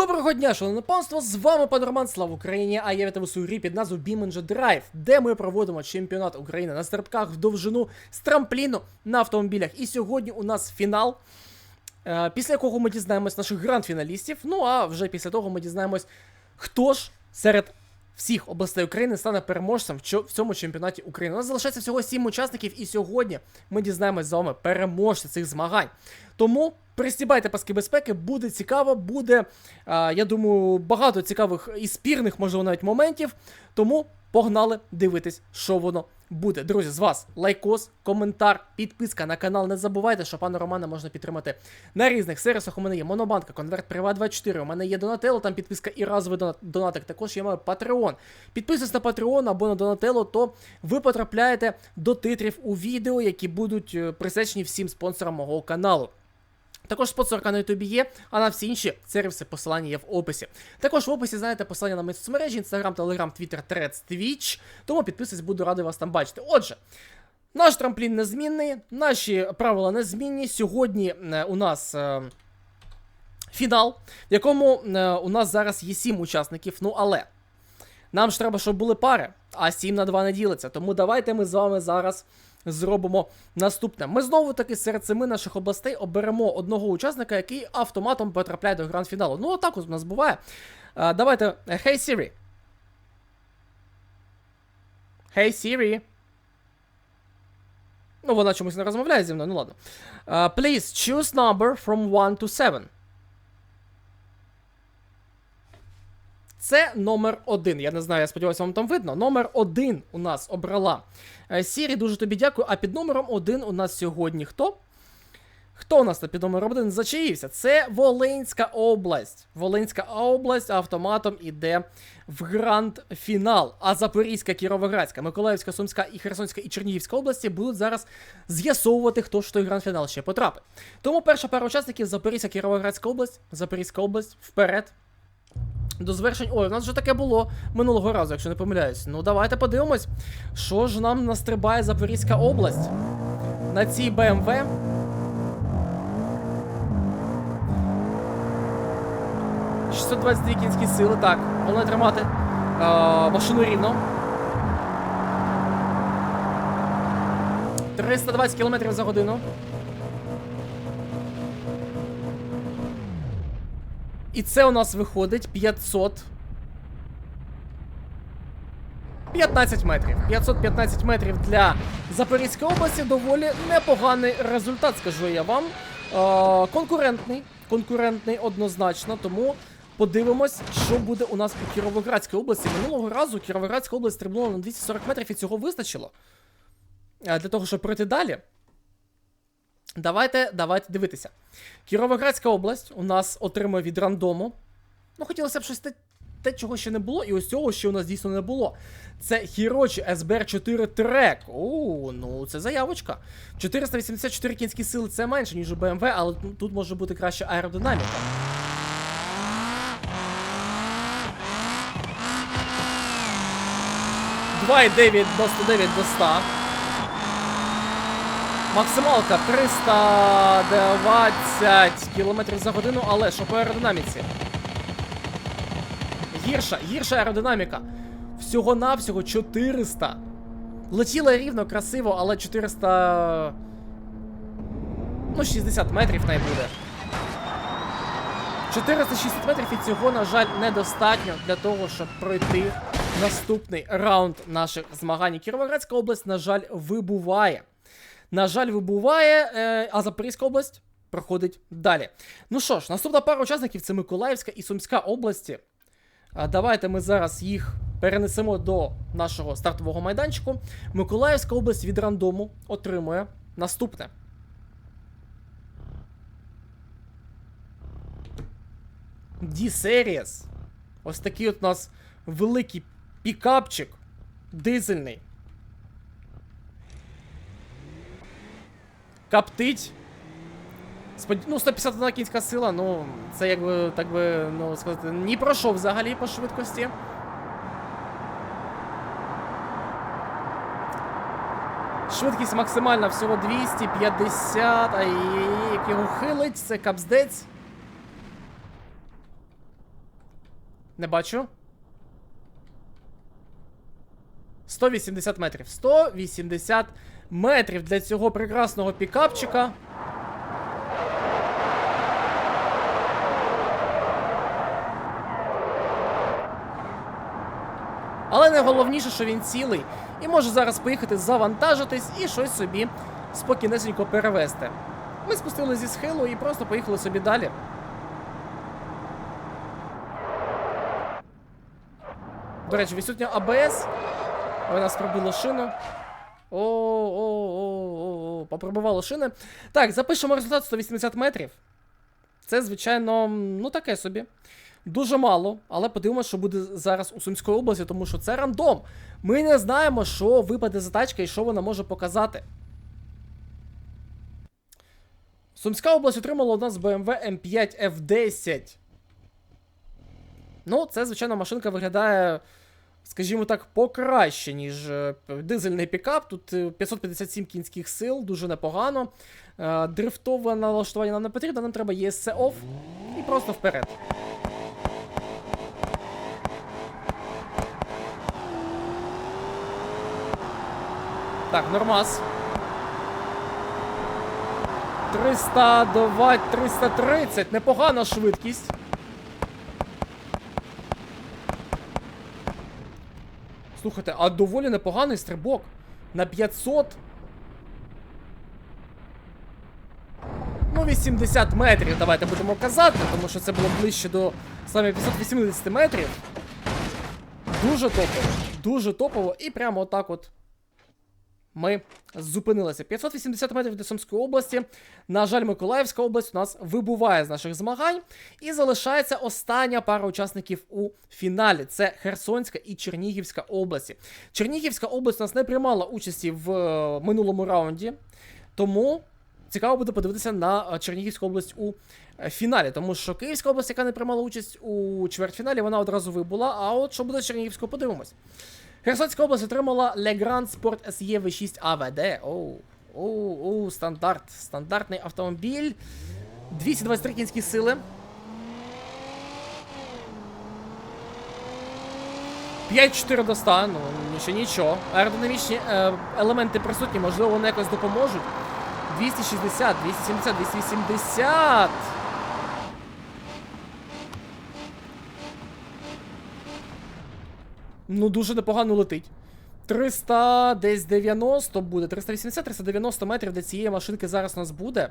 Доброго дня, шановне панство! З вами пан Роман, слава Україні! А я вітаю у грі під назвою BeamNG Drive, де ми проводимо чемпіонат України на стрибках в довжину з трампліну на автомобілях. І сьогодні у нас фінал, е, після якого ми дізнаємось наших гранд-фіналістів. Ну а вже після того ми дізнаємось, хто ж серед всіх областей України стане переможцем в цьому чемпіонаті України. У нас залишається всього 7 учасників, і сьогодні ми дізнаємось з вами переможця цих змагань. Тому пристібайте паски безпеки, буде цікаво, буде, я думаю, багато цікавих і спірних, можливо, навіть моментів. Тому погнали дивитись, що воно буде. Друзі, з вас лайкос, коментар, підписка на канал. Не забувайте, що пана Романа можна підтримати на різних сервісах. У мене є Монобанка, Конверт Приват 24, у мене є Донателло, там підписка і разовий донат- донатик. Також я маю Patreon. Підписуйтесь на Patreon або на Донателло, то ви потрапляєте до титрів у відео, які будуть е, присвячені всім спонсорам мого каналу. Також спонсорка на Ютубі є, а на всі інші сервіси посилання є в описі. Також в описі знаєте посилання на мої соцмережі, Instagram, Telegram, Twitter, Threads, Twitch. Тому підписуйтесь, буду радий вас там бачити. Отже, наш трамплін незмінний, наші правила незмінні. Сьогодні е, у нас. е, Фінал, в якому е, у нас зараз є 7 учасників. Ну але нам ж треба, щоб були пари, а 7 на 2 не ділиться. Тому давайте ми з вами зараз зробимо наступне. Ми знову таки серед семи наших областей оберемо одного учасника, який автоматом потрапляє до гранд-фіналу. Ну, отак от у нас буває. А, давайте. Hey Siri. Hey Siri. Ну, вона чомусь не розмовляє зі мною, ну ладно. А, please choose number from 1 to 7. Це номер один. Я не знаю, я сподіваюся, вам там видно. Номер один у нас обрала е, Сірі. Дуже тобі дякую. А під номером один у нас сьогодні хто? Хто у нас тут під номером один зачаївся? Це Волинська область. Волинська область автоматом іде в гранд-фінал. А Запорізька, Кіровоградська, Миколаївська, Сумська і Херсонська і Чернігівська області будуть зараз з'ясовувати, хто ж той гранд-фінал ще потрапить. Тому перша пара учасників Запорізька, Кіровоградська область, Запорізька область, вперед. До звершень. Ой, у нас вже таке було минулого разу, якщо не помиляюсь. Ну давайте подивимось, що ж нам настрибає Запорізька область на цій БМВ. – 622 кінські сили. Так, головне тримати е, машину рівно. 320 км за годину. І це у нас виходить 500. 15 метрів. 515 метрів для Запорізької області доволі непоганий результат, скажу я вам. Е, конкурентний, конкурентний однозначно, тому подивимось, що буде у нас у Кіровоградській області. Минулого разу Кіровоградська область стрибнула на 240 метрів і цього вистачило. Для того, щоб пройти далі. Давайте, давайте дивитися. Кіровоградська область у нас отримує від рандому. Ну, хотілося б щось те, те, чого ще не було, і ось цього ще у нас дійсно не було. Це Hirochi SBR4 трек. О, ну це заявочка. 484 кінські сили це менше, ніж у BMW, але тут може бути краще аеродинаміка. Два і 9 до 109 до 100. Максималка 320 км за годину, але що по аеродинаміці? Гірша, гірша аеродинаміка. Всього-навсього 400. Летіла рівно, красиво, але 400. Ну, 60 метрів най буде. 460 метрів і цього, на жаль, недостатньо для того, щоб пройти наступний раунд наших змагань. Кіровоградська область, на жаль, вибуває. На жаль, вибуває, е, а Запорізька область проходить далі. Ну що ж, наступна пара учасників це Миколаївська і Сумська області. А давайте ми зараз їх перенесемо до нашого стартового майданчику. Миколаївська область від рандому отримує наступне. D-Series. Ось такий от у нас великий пікапчик дизельний. Каптить. Спод... Ну, 151 кінська сила, ну, це якби, так би, ну, сказати, ні про що взагалі по швидкості. Швидкість максимальна всього 250, а як його хилить, це капздець. Не бачу. 180 метрів. 180 метрів для цього прекрасного пікапчика. Але найголовніше, що він цілий і може зараз поїхати завантажитись і щось собі спокійнесенько перевезти. Ми спустили зі схилу і просто поїхали собі далі. До речі, відсутня АБС. Вона спробила шину. О, о, о, о, о, попробувала шини. Так, запишемо результат 180 метрів. Це, звичайно, ну таке собі. Дуже мало, але подивимося, що буде зараз у Сумській області, тому що це рандом. Ми не знаємо, що випаде за тачка і що вона може показати. Сумська область отримала у нас BMW M5 F10. Ну, це, звичайно, машинка виглядає, скажімо так, покраще, ніж е, дизельний пікап. Тут е, 557 кінських сил, дуже непогано. Е, Дрифтове налаштування нам не потрібно, нам треба ESC off і просто вперед. Так, нормас. 320, 330, непогана швидкість. Слухайте, а доволі непоганий стрибок. На 500. Ну, 80 метрів, давайте будемо казати, тому що це було ближче до саме 580 метрів. Дуже топово. Дуже топово. І прямо отак от ми зупинилися. 580 метрів до Сумської області. На жаль, Миколаївська область у нас вибуває з наших змагань. І залишається остання пара учасників у фіналі. Це Херсонська і Чернігівська області. Чернігівська область у нас не приймала участі в е, минулому раунді. Тому цікаво буде подивитися на е, Чернігівську область у е, фіналі. Тому що Київська область, яка не приймала участь у чвертьфіналі, вона одразу вибула. А от що буде з подивимось. Херсонська область отримала Legrand Sport SE V6 AVD. Оу, оу, оу, стандарт. Стандартний автомобіль. 223 кінські сили. 5-4 до 100, ну ще нічого. Аеродинамічні е, елементи присутні, можливо, вони якось допоможуть. 260, 270, 280. Ну, дуже непогано летить. 300 десь 90 буде. 380-390 метрів до цієї машинки зараз у нас буде.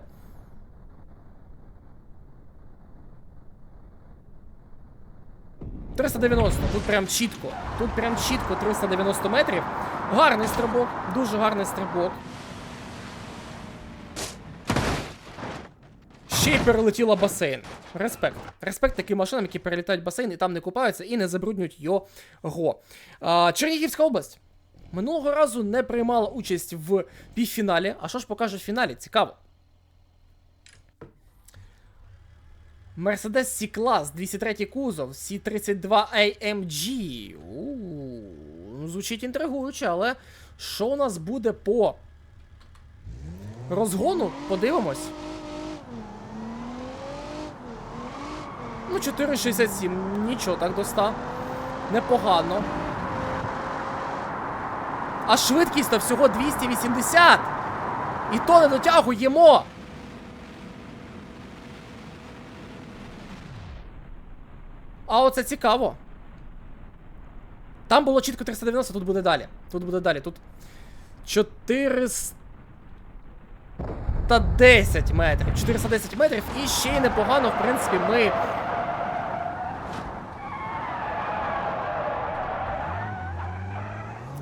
«390», тут прям чітко. Тут прям чітко 390 метрів. Гарний стрибок, дуже гарний стрибок. Ще й перелетіла басейн. Респект. Респект таким машинам, які перелітають басейн і там не купаються і не забруднюють його. А, Чернігівська область. Минулого разу не приймала участь в півфіналі. А що ж покаже в фіналі? Цікаво. Mercedes C-Class, 203 кузов, C32 AMG. У, ну, звучить інтригуюче, але що у нас буде по розгону? Подивимось. Ну, 4,67, нічого, так до 100. Непогано. А швидкість то всього 280. І то не дотягуємо. А оце цікаво. Там було чітко 390, тут буде далі. Тут буде далі. Тут 410 метрів. 410 метрів. І ще й непогано, в принципі, ми.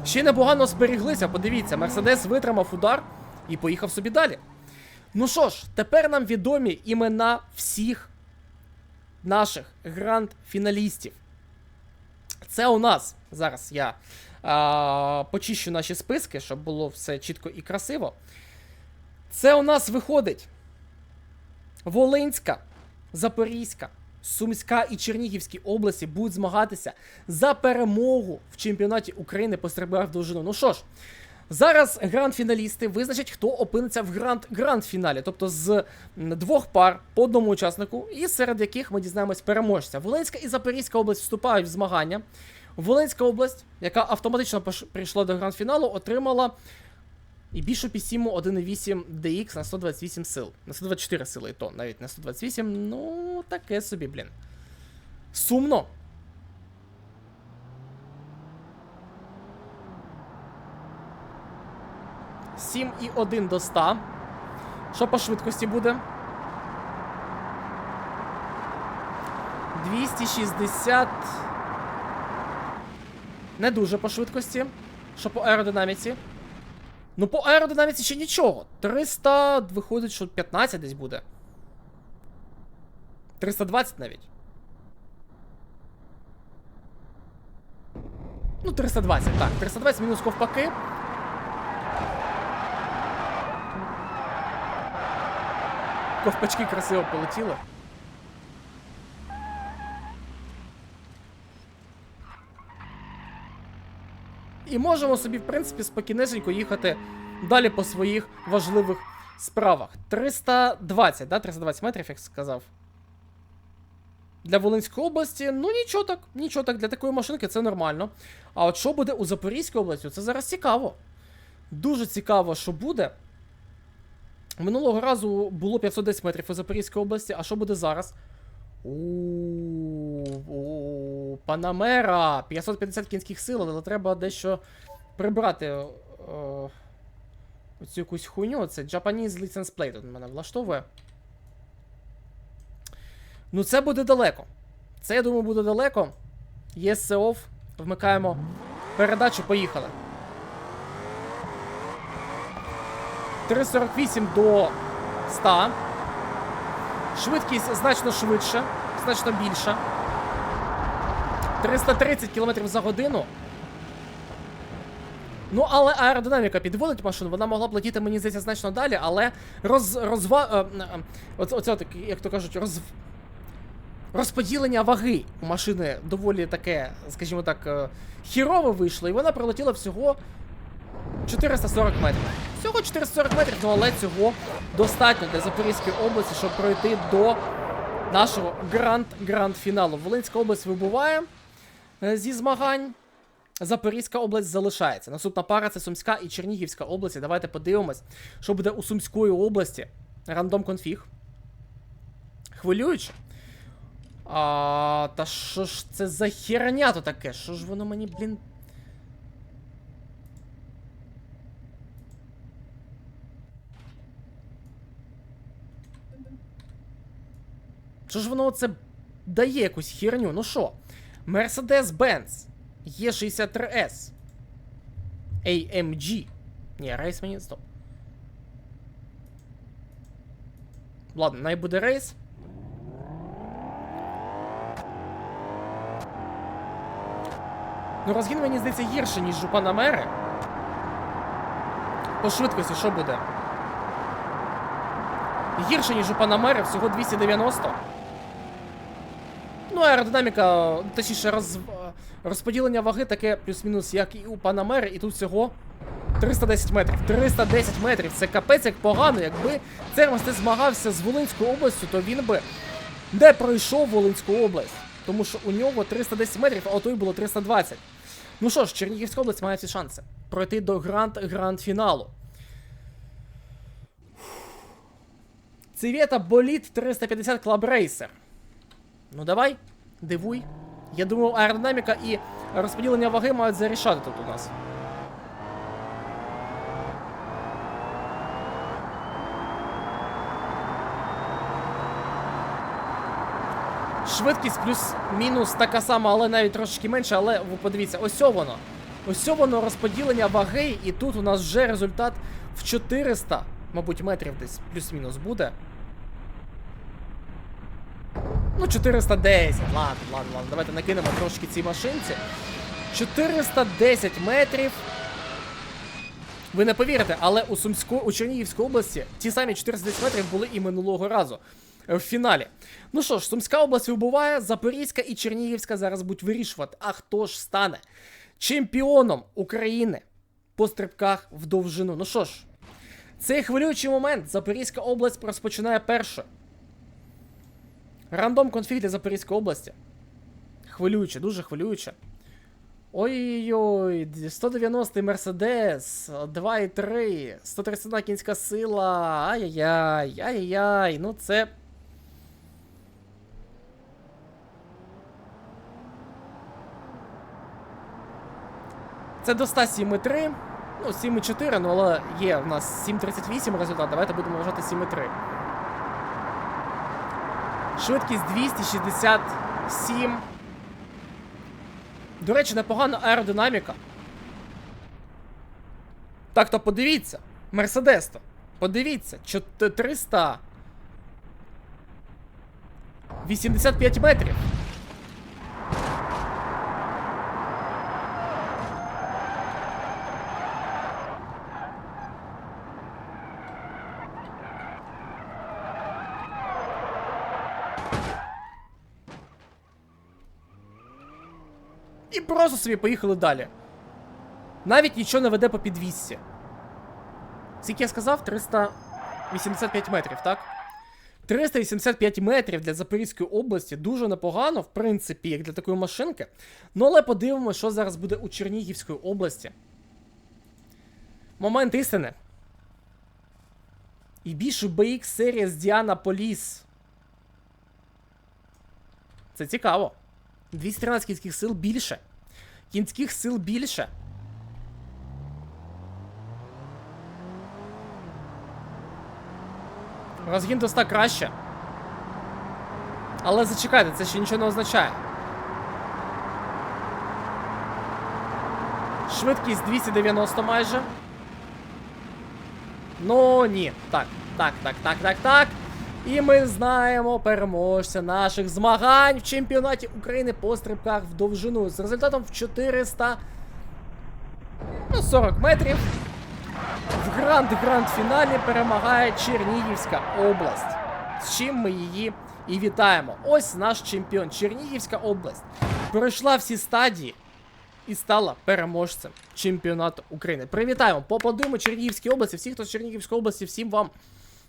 Ще непогано зберіглися, подивіться, Мерседес витримав удар і поїхав собі далі. Ну що ж, тепер нам відомі імена всіх наших гранд-фіналістів. Це у нас. Зараз я а, почищу наші списки, щоб було все чітко і красиво. Це у нас виходить Волинська, Запорізька, Сумська і Чернігівські області будуть змагатися за перемогу в чемпіонаті України по стрільбах в довжину. Ну що ж, Зараз гранд-фіналісти визначать, хто опиниться в гранд-гранд-фіналі, тобто з двох пар по одному учаснику, і серед яких ми дізнаємось переможця. Волинська і Запорізька область вступають в змагання. Волинська область, яка автоматично прийшла до гранд-фіналу, отримала і більшу пісіму 1.8 DX на 128 сил. На 124 сили, і то навіть на 128, ну таке собі, блін. Сумно. Сім і 1 до 100. Що по швидкості буде? 260. Не дуже по швидкості. Що по аеродинаміці? Ну, по аеродинаміці ще нічого. 300, виходить, що 15 десь буде. 320 навіть. Ну, 320, так. 320 мінус ковпаки. Ковпачки красиво полетіли. І можемо собі, в принципі, спокійнесенько їхати далі по своїх важливих справах. 320, да? 320 метрів, як сказав. Для Волинської області, ну нічого так, нічого так, для такої машинки це нормально. А от що буде у Запорізькій області, це зараз цікаво. Дуже цікаво, що буде. Минулого разу було 510 метрів у Запорізькій області, а що буде зараз? Панамера 550 кінських сил, але треба дещо прибрати о, оцю якусь хуйню. Це Japanese License Plate тут мене влаштовує. Ну, це буде далеко. Це, я думаю, буде далеко. Yes, off. Вмикаємо передачу, поїхали. 348 до 100. Швидкість значно швидше, значно більша. 330 км за годину. Ну, але аеродинаміка підводить машину, вона могла б летіти, мені здається, значно далі, але роз, розва... Е, е, оце, оце, як то кажуть, роз... розподілення ваги у машини доволі таке, скажімо так, е, хірове вийшло, і вона пролетіла всього 440 метрів. Всього 440 метрів, ну але цього достатньо для Запорізької області, щоб пройти до нашого гранд-гранд-фіналу. Волинська область вибуває зі змагань. Запорізька область залишається. Наступна пара це Сумська і Чернігівська області. Давайте подивимось, що буде у Сумської області. Рандом конфіг. Хвилююче. А, Та що ж це за херня то таке? Що ж воно мені, блін. Що ж воно це дає якусь херню? Ну що? Mercedes-Benz E63S AMG. Ні, рейс мені стоп. Ладно, най буде рейс. Ну, розгін, мені здається, гірше, ніж у Панамери. По швидкості що буде? Гірше, ніж у Панамери, всього 290. Ну, аеродинаміка, точніше, роз... розподілення ваги таке плюс-мінус, як і у Панамери, і тут всього 310 метрів. 310 метрів. Це капець як погано. Якби Цермас не змагався з Волинською областю, то він би не пройшов Волинську область. Тому що у нього 310 метрів, а у той було 320. Ну що ж, Чернігівська область має всі шанси пройти до гранд-гранд-фіналу. Цивета Боліт 350 Club Racer. Ну давай, дивуй. Я думаю, аеродинаміка і розподілення ваги мають зарішати тут у нас. Швидкість плюс-мінус така сама, але навіть трошки менше, але ви подивіться, ось воно. Ось воно розподілення ваги, і тут у нас вже результат в 400, мабуть, метрів десь плюс-мінус буде. Ну, 410. Ладно, ладно, ладно. Давайте накинемо трошки цій машинці. 410 метрів. Ви не повірите, але у Сумську, у Чернігівській області ті самі 410 метрів були і минулого разу е, в фіналі. Ну що ж, Сумська область вибуває, Запорізька і Чернігівська зараз будуть вирішувати. А хто ж стане чемпіоном України по стрибках в довжину. Ну що ж, цей хвилюючий момент Запорізька область розпочинає першою. Рандом конфлікт для Запорізької області. Хвилююче, дуже хвилююче. Ой-ой-ой, 190 Мерседес, 2,3, 131 кінська сила. Ай-яй-яй, ай-яй-яй, ну це. Це до 107,3. Ну, 7,4, ну але є в нас 7,38 результат. Давайте будемо вважати 7,3. Швидкість 267. До речі, непогана аеродинаміка. Так то подивіться. Мерседес то. Подивіться. 300. 85 метрів. Просто собі поїхали далі. Навіть нічого не веде по підвісці. Скільки я сказав? 385 метрів, так? 385 метрів для Запорізької області дуже непогано, в принципі, як для такої машинки. Ну, але подивимося, що зараз буде у Чернігівської області. Момент істини. І більше BX серія з Діана Поліс. Це цікаво. 213 кінських сил більше. Кінських сил більше. Розгін до 100 краще. Але зачекайте, це ще нічого не означає. Швидкість 290 майже. Ну ні. Так, так, так, так, так, так. І ми знаємо переможця наших змагань в чемпіонаті України по стрибках в довжину з результатом в 400 ну, 40 метрів. В гранд-гранд фіналі перемагає Чернігівська область. З чим ми її і вітаємо. Ось наш чемпіон. Чернігівська область пройшла всі стадії і стала переможцем чемпіонату України. Привітаємо! Поаплодуємо Чернігівській області. Всі, хто з Чернігівської області, всім вам,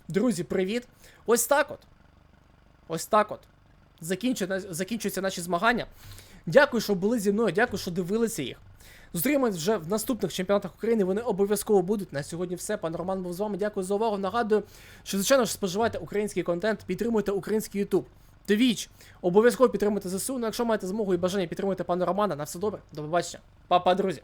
друзі, привіт. Ось так от. Ось так от. Закінчу- Закінчуються наші змагання. Дякую, що були зі мною, дякую, що дивилися їх. Зустрінемось вже в наступних чемпіонатах України. Вони обов'язково будуть. На сьогодні все. Пан Роман був з вами. Дякую за увагу. Нагадую, що звичайно ж споживайте український контент, підтримуйте український YouTube. Твіч. Обов'язково підтримуйте ЗСУ. Ну, якщо маєте змогу і бажання підтримуйте пана Романа, на все добре. До побачення. Па-па, друзі.